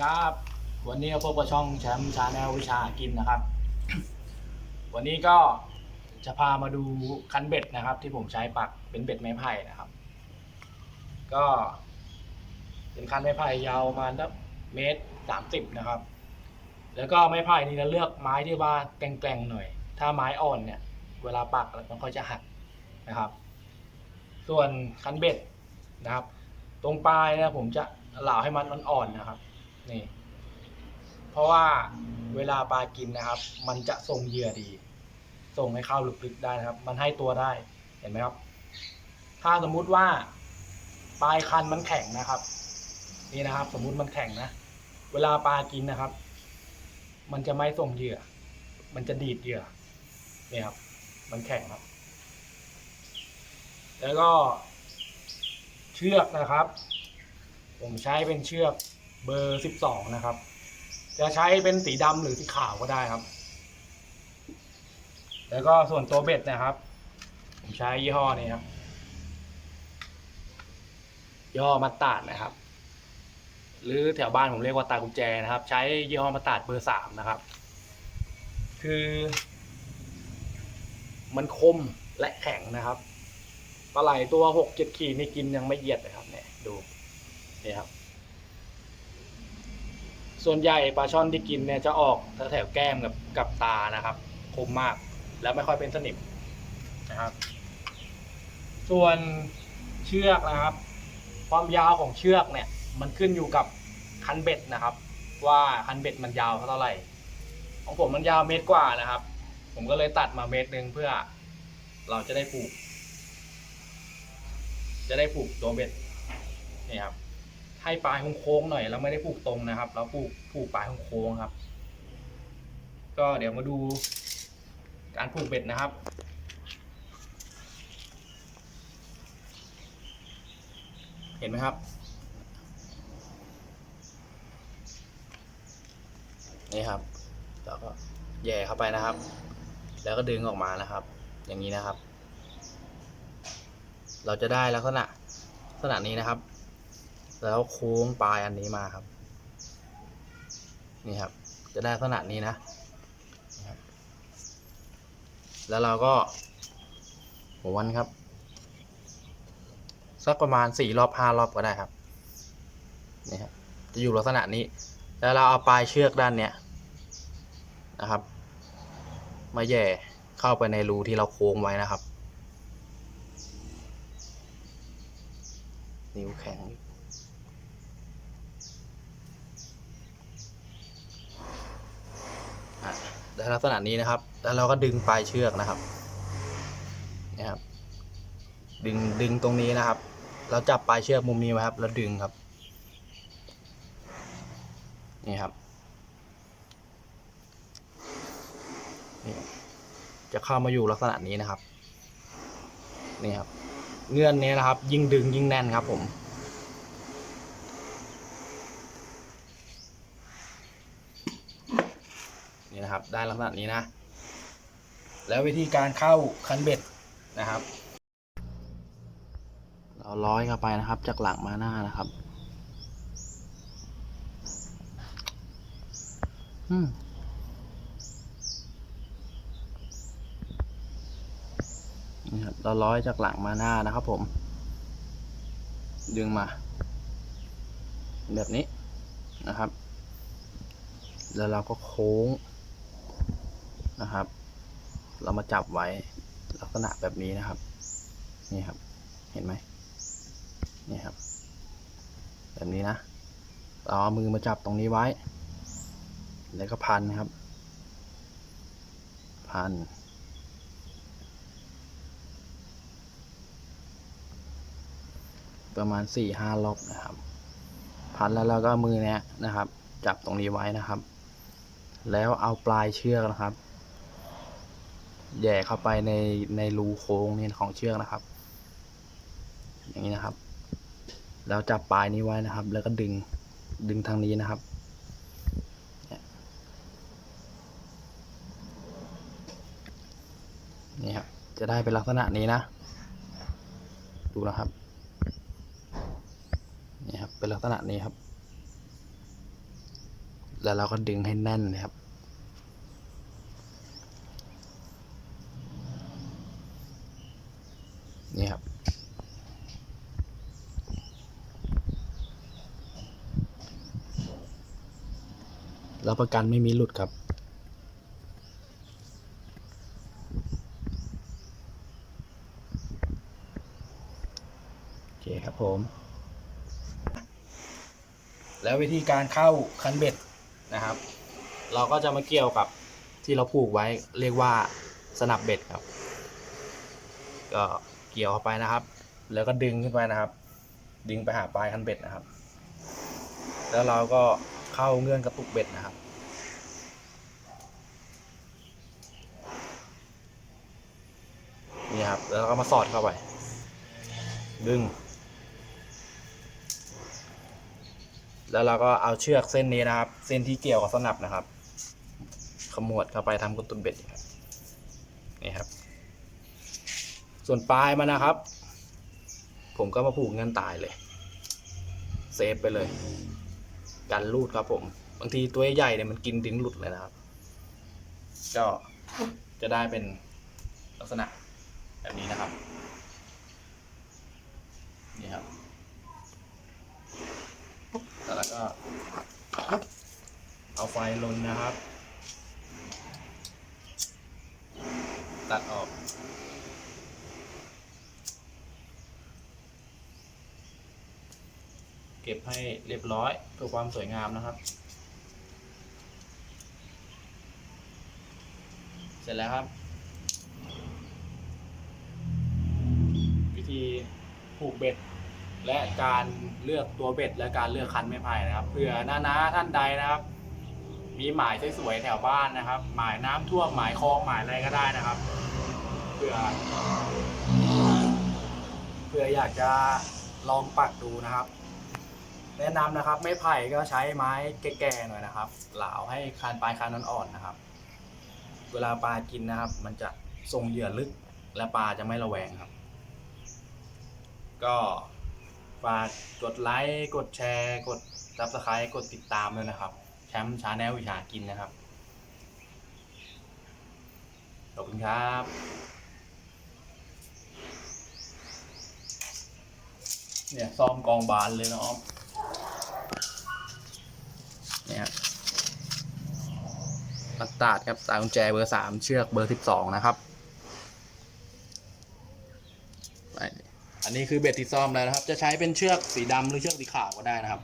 ครับ วันนี้พบกับช่องแชมป์ชาแนลวิชากินนะครับ วันนี้ก็จะพามาดูคันเบ็ดนะครับ ที่ผมใช้ปักเป็นเบ็ดไม้ไผ่นะครับ ก็ เป็นคันไม้ไผ่ยาวประมาณสักเมตรสามสิบนะครับ แล้วก็ไม้ไผ่นี่เราเลือกไม้ที่ว่าแกร่งๆหน่อย ถ้าไม้อ่อนเนี่ย เวลาปักมันก็จะหักนะครับ ส่วนคันเบ็ดนะครับ ตรงปลายนะผมจะเหลาให้มันอ่อนๆนะครับ นี่ เพราะว่าเวลาปลากินนะครับ มันจะส่งเหยื่อดี ส่งให้เข้าลึกๆได้นะครับ มันให้ตัวได้เห็นไหมครับ ถ้าสมมุติว่าปลายคันมันแข็งนะครับ นี่นะครับ สมมุติมันแข็งนะเวลาปลากินนะครับ มันจะไม่ส่งเหยื่อ มันจะดีดเหยื่อเนี่ยครับ มันแข็งครับ แล้วก็เชือกนะครับ ผมใช้เป็นเชือก เบอร์สิบสองนะครับ จะใช้เป็นสีดำหรือสีขาวก็ได้ครับ แล้วก็ส่วนตัวเบ็ดนะครับ ผมใช้ยี่ห้อนี้ครับยี่ห้อมัตาดนะครับ หรือแถวบ้านผมเรียกว่าตากุญแจนะครับ ใช้ยี่ห้อมัตาดเบอร์สามนะครับ คือ มันคมและแข็งนะครับปลาไหลตัวหกเจ็ดขีดนี่กินยังไม่เหยียดเลยครับเนี่ยดูนี่ครับ ส่วนใหญ่ปลาช่อนที่กินเนี่ยจะออกแถวๆแก้มกับกับตานะครับ คมมาก แล้วไม่ค่อยเป็นสนิมนะครับ ส่วนเชือกนะครับ ความยาวของเชือกเนี่ย มันขึ้นอยู่กับคันเบ็ดนะครับ ว่าคันเบ็ดมันยาวเท่าไหร่ ของผมมันยาวเมตรกว่านะครับ ผมก็เลยตัดมาเมตรหนึ่งเพื่อเราจะได้ผูก จะได้ผูกตัวเบ็ดนี่ครับ ให้ปลายโค้งๆหน่อยเราไม่ได้ผูกตรงนะครับ เราผูกผูกปลายโค้งๆครับ ก็เดี๋ยวมาดูการผูกเบ็ดนะครับเห็นไหมครับ นี่ครับ แล้วก็แย่เข้าไปนะครับ แล้วก็ดึงออกมานะครับ อย่างนี้นะครับ เราจะได้ลักษณะลักษณะนี้นะครับ แล้วโค้งปลายอันนี้มาครับ นี่ครับ จะได้ลักษณะนี้นะ แล้วเราก็หัววันครับ สักประมาณสี่รอบห้ารอบก็ได้ครับ นี่ครับ จะอยู่ลักษณะนี้ แล้วเราเอาปลายเชือกด้านเนี้ยนะครับ มาแย่เข้าไปในรูที่เราโค้งไว้นะครับ นิ้วแข็ง อะได้ ลักษณะนี้นะครับ แล้วเราก็ดึงปลายเชือกนะครับนี่ครับดึงดึงตรงนี้นะครับ เราจับปลายเชือกมุมนี้ไว้ครับ แล้วดึงครับ นี่ครับนี่จะเข้ามาอยู่ลักษณะนี้นะครับ นี่ครับ เงื่อนนี้นะครับ ยิ่งดึงยิ่งแน่นครับผม นี่นะครับ ได้ลักษณะนี้นะ แล้ววิธีการเข้าคันเบ็ดนะครับ เราร้อยเข้าไปนะครับ จากหลังมาหน้านะครับอืมนี่ครับเราร้อยจากหลังมาหน้านะครับผม ดึงมา แบบนี้นะครับ แล้วเราก็โค้ง นะครับ เรามาจับไว้ลักษณะแบบนี้นะครับ นี่ครับ เห็นไหมนี่ครับ แบบนี้นะ เราเอามือมาจับตรงนี้ไว้ แล้วก็พันครับ พัน ประมาณสี่ห้ารอบนะครับ พันแล้วเราก็มือเนี้ยนะครับ จับตรงนี้ไว้นะครับ แล้วเอาปลายเชือกนะครับ แย่เข้าไปในในรูโค้งนี่ของเชือกนะครับ อย่างนี้นะครับ แล้วจับปลายนี้ไว้นะครับ แล้วก็ดึงดึงทางนี้นะครับนี่ครับจะได้เป็นลักษณะนี้นะ ดูนะครับนี่ครับเป็นลักษณะนี้ครับ แล้วเราก็ดึงให้แน่นนะครับ นี่ครับ รับประกันไม่มีหลุดครับโอเคครับผม แล้ววิธีการเข้าคันเบ็ดนะครับ เราก็จะมาเกี่ยวกับที่เราผูกไว้เรียกว่าสนับเบ็ดครับ ก็ กี่ยวเข้าไปนะครับ แล้วก็ดึงขึ้นไปนะครับ ดึงไปหาปลายคันเบ็ดนะครับ แล้วเราก็เข้าเงื่อนกระตุกเบ็ดนะครับ นี่ครับ แล้วเราก็มาสอดเข้าไป ดึง แล้วเราก็เอาเชือกเส้นนี้นะครับ เส้นที่เกี่ยวกับสนับนะครับ ขมวดเข้าไปทำกระตุนเบ็ดครับนี่ครับ ส่วนปลายมันนะครับ ผมก็มาผูกเงินตายเลย เซฟไปเลย กันรูดครับผม บางทีตัวใหญ่เนี่ยมันกินดิ้งหลุดเลยนะครับ ก็จะได้เป็นลักษณะแบบนี้นะครับ นี่ครับ แล้วก็เอาไฟลนนะครับ ตัดออก เก็บให้เรียบร้อยเพื่อความสวยงามนะครับ เสร็จแล้วครับ วิธีผูกเบ็ด และการเลือกตัวเบ็ด และการเลือกคันไม้ไผ่นะครับเผื่อน้านาท่านใดนะครับ มีหมายสวยๆแถวบ้านนะครับ หมายน้ำท่วมหมายคลองหมายอะไรก็ได้นะครับเผื่อเผื่ออยากจะลองปักดูนะครับ แนะนำนะครับ ไม่ไผ่ก็ใช้ไม้แก่ๆหน่อยนะครับเหลาให้คานปลายคานอ่อนๆนะครับ เวลาปลากินนะครับ มันจะส่งเหยื่อลึกและปลาจะไม่ระแวงครับ ก็ฝากกดไลค์กดแชร์ กดซับสไครต์กดติดตามด้วยนะครับ แชมป์ชาแนลวิชากินนะครับขอบคุณครับเนี่ยซ่อมกองบานเลยเนาะเนี่ยครับ มัตตาดครับสายกุญแจเบอร์สามเชือกเบอร์สิบสองนะครับ อันนี้คือเบ็ดที่ซ่อมแล้วนะครับ จะใช้เป็นเชือกสีดำหรือเชือกสีขาวก็ได้นะครับ